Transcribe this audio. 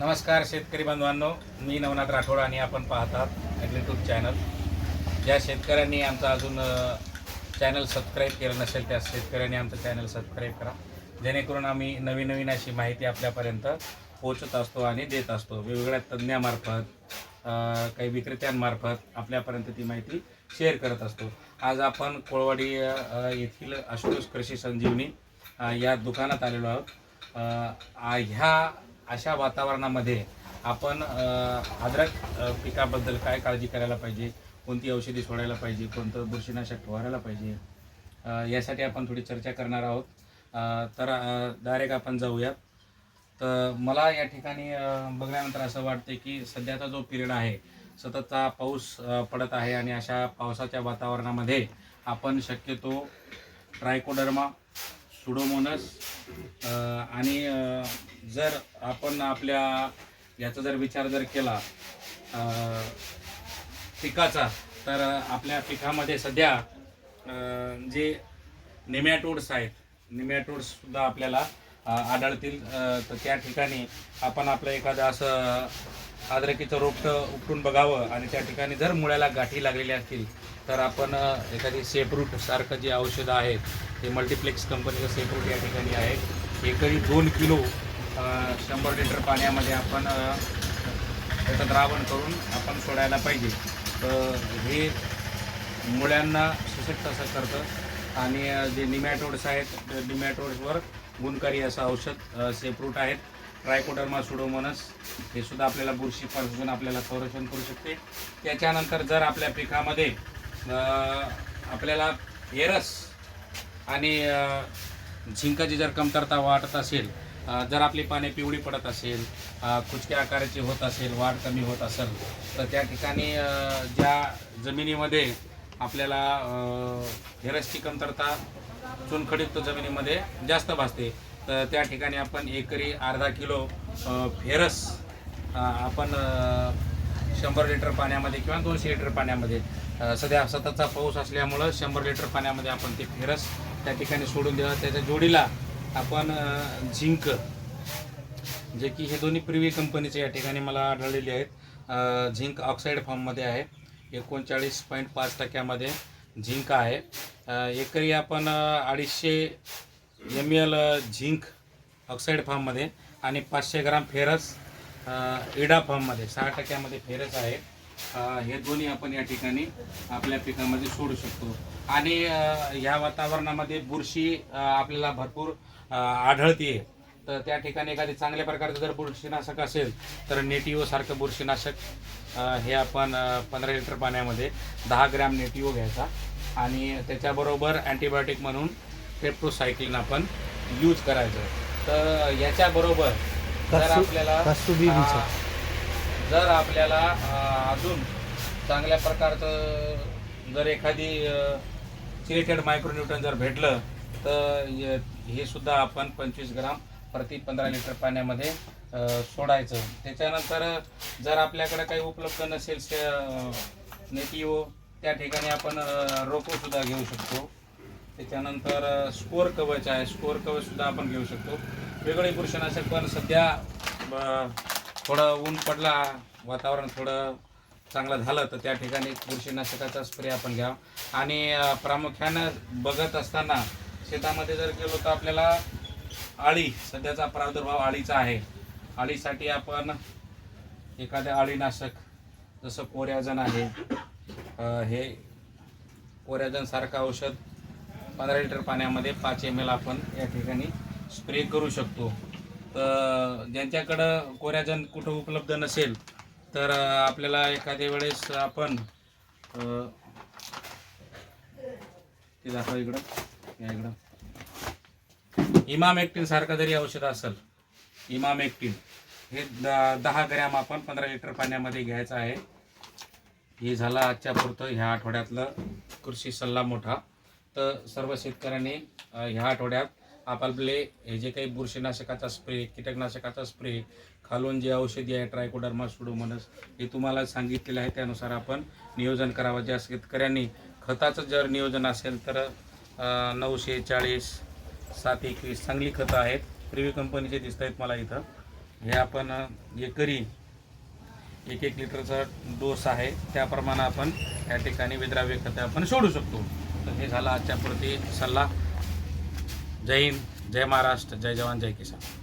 नमस्कार शेतकरी बांधवांनो मी नवनाथ राठोड आणि आपण पाहतात ॲग्रिट्यूब चॅनल ज्या शेतकऱ्यांनी आमचं अजून चॅनल सबस्क्राईब केलं नसेल त्या शेतकऱ्यांनी आमचं चॅनल सबस्क्राईब करा. जेणेकरून आम्ही नवीन नवीन अशी माहिती आपल्यापर्यंत पोचत असतो आणि देत असतो. वेगवेगळ्या तज्ज्ञामार्फत काही विक्रेत्यांमार्फत आपल्यापर्यंत ती माहिती शेअर करत असतो. आज आपण कोळवाडी येथील आशुतोष कृषी संजीवनी या दुकानात आलेलो आहोत. ह्या अशा वातावरणामध्ये आपण अद्रक पिकाबद्दल काय काळजी करायला पाहिजे? कोणती औषधी सोडायला पाहिजे? कोणतं बुरशीनाशक फवारायला पाहिजे? यासाठी आपण थोडी चर्चा करणार आहोत. तर डायरेक्ट आपण जाऊयात. तर मला या ठिकाणी बघल्यानंतर असं वाटते की सध्याचा जो पिरियड आहे सततचा पाऊस पडत आहे आणि अशा पावसाच्या वातावरणामध्ये आपण शक्यतो ट्रायकोडर्मा सुडोमोनस आणि जर आपण आपल्या याचा जर विचार जर केला पिकाचा तर आपल्या पिकामध्ये सध्या जे निमॅटोड्स आहेत निमॅटोड्ससुद्धा आपल्याला आढळतील. तर त्या ठिकाणी आपण आपलं एखादं असं अद्रकीचं रोपटं उपटून बघावं आणि त्या ठिकाणी जर मुळ्याला गाठी लागलेल्या असतील तर आपण एखादी सेपरूट सारखं जे औषधं आहेत ते मल्टिप्लेक्स कंपनीचं सेपरूट या ठिकाणी आहे. एकरी दोन किलो शंभर लिटर पाण्यामध्ये आपण त्याचं द्रावण करून आपण सोडायला पाहिजे. तर हे मुळ्यांना सशक्त असं करतं. आणि जे निमॅटोड्स आहेत निमॅटोड्सवर गुणकारी असं औषध अ, सेपरूट आहेत. ट्रायकोडर्मा सुडोमोनस हे सुद्धा आपल्याला बुरशीपासून आपल्याला संरक्षण करू शकते. त्याच्यानंतर जर आपल्या पिकामध्ये आपल्याला एरस आणि झिंकाची जर कमतरता वाटत असेल जर आपली पाने पिवळी पडत असेल खुचक्या कुचक्या आकाराची होत असेल वाढ कमी होत असेल तर त्या ठिकाणी ज्या जमिनीमध्ये आपल्याला अ, हेरसची कमतरता चुनखडीत जमिनीमध्ये जास्त भासते तर त्या ठिकाणी आपण एकरी अर्धा किलो फेरस आपण शंभर लिटर पाण्यामध्ये किंवा दोनशे लिटर पाण्यामध्ये सध्या सततचा पाऊस असल्यामुळं शंभर लिटर पाण्यामध्ये आपण ते फेरस त्या ठिकाणी सोडून द्यावं त्याच्या जोडीला आपण झिंक जे की हे दोन्ही प्रिव्ही कंपनीचे या ठिकाणी मला आढळलेले आहेत. झिंक ऑक्साईड फॉर्ममध्ये आहे. एकोणचाळीस पॉईंट पाच टक्क्यामध्ये झिंक आहे. एकरी आपण अडीचशे एम एल झिंक ऑक्साईड फॉर्ममध्ये आणि पाचशे ग्राम फेरस इडा फॉर्ममध्ये सहा टक्क्यामध्ये फेरस आहे. हे दोन्ही आपण या ठिकाणी आपल्या पिकामध्ये सोडू शकतो. आणि ह्या वातावरणामध्ये बुरशी आपल्याला भरपूर आढळते तर त्या ठिकाणी एखादी चांगल्या प्रकारचं जर बुरशीनाशक असेल तर नेटिओ सारखं बुरशीनाशक हे आपण पंधरा लिटर पाण्यामध्ये दहा ग्रॅम नेटिओ घ्यायचा. आणि त्याच्याबरोबर अँटीबायोटिक म्हणून पेप्टोसायक्लिन आपण यूज करायचं. तर याच्याबरोबर जर आपल्याला जर आपल्याला अजून चांगल्या प्रकारचं जर एखादी सिलेटेड मायक्रोन्यूटन जर भेटलं तर हे सुद्धा आपण पंचवीस ग्राम प्रति पंधरा लिटर पाण्यामध्ये सोडायचं. त्याच्यानंतर जर आपल्याकडे काही उपलब्ध नसेल नेटिओ त्या ठिकाणी आपण रोपोसुद्धा घेऊ शकतो. त्याच्यानंतर स्कोअर कवच आहे. स्कोअर कवचसुद्धा आपण घेऊ शकतो. वेगळे पुरुषनाशक पण सध्या थोडं ऊन पडला वातावरण थोडं चांगलं झालं तर त्या ठिकाणी बुरशीनाशकाचा स्प्रे आपण घ्या. आणि प्रामुख्यानं बघत असताना शेतामध्ये जर गेलो तर आपल्याला आळी सध्याचा प्रादुर्भाव आळीचा आहे. आळीसाठी आपण एखाद्या आळीनाशक जसं कोऱ्याजन आहे हे कोऱ्याजनसारखं औषध पंधरा लिटर पाण्यामध्ये पाच एम एल आपण या ठिकाणी स्प्रे करू शकतो. तर ज्यांच्याकडं कोऱ्याजन कुठं उपलब्ध नसेल तर आपल्याला एखाद्या वेळेस आपण ते दाखवा इकडं. या इकडं. इमामेक्टिन सारखं जरी औषध असेल इमाम एकटीन हे द- दहा ग्रॅम आपण पंधरा लिटर पाण्यामध्ये घ्यायचं आहे. हे झालं आजच्या पुरतं ह्या आठवड्यातलं कृषी सल्ला मोठा. तर सर्व शेतकऱ्यांनी ह्या आठवड्यात आपापले हे जे काही बुरशीनाशकाचा स्प्रे कीटकनाशकाचा स्प्रे खालून जे औषधी आहे ट्रायकोडर्मा सुडोमनस हे तुम्हाला सांगितलेलं आहे. त्यानुसार आपण नियोजन करावं. ज्या शेतकऱ्यांनी खताचं जर नियोजन असेल तर नऊशे चाळीस सात एकवीस चांगली खतं आहेत. प्रिव्ही कंपनीचे दिसत आहेत मला इथं. हे आपण एकरी एक एक लिटरचा डोस आहे. त्याप्रमाणे आपण या ठिकाणी विद्राव्य खतं आपण सोडू शकतो. तर हे झाला आजच्या प्रती सल्ला. जय हिंद जय महाराष्ट्र जय जवान जय किसान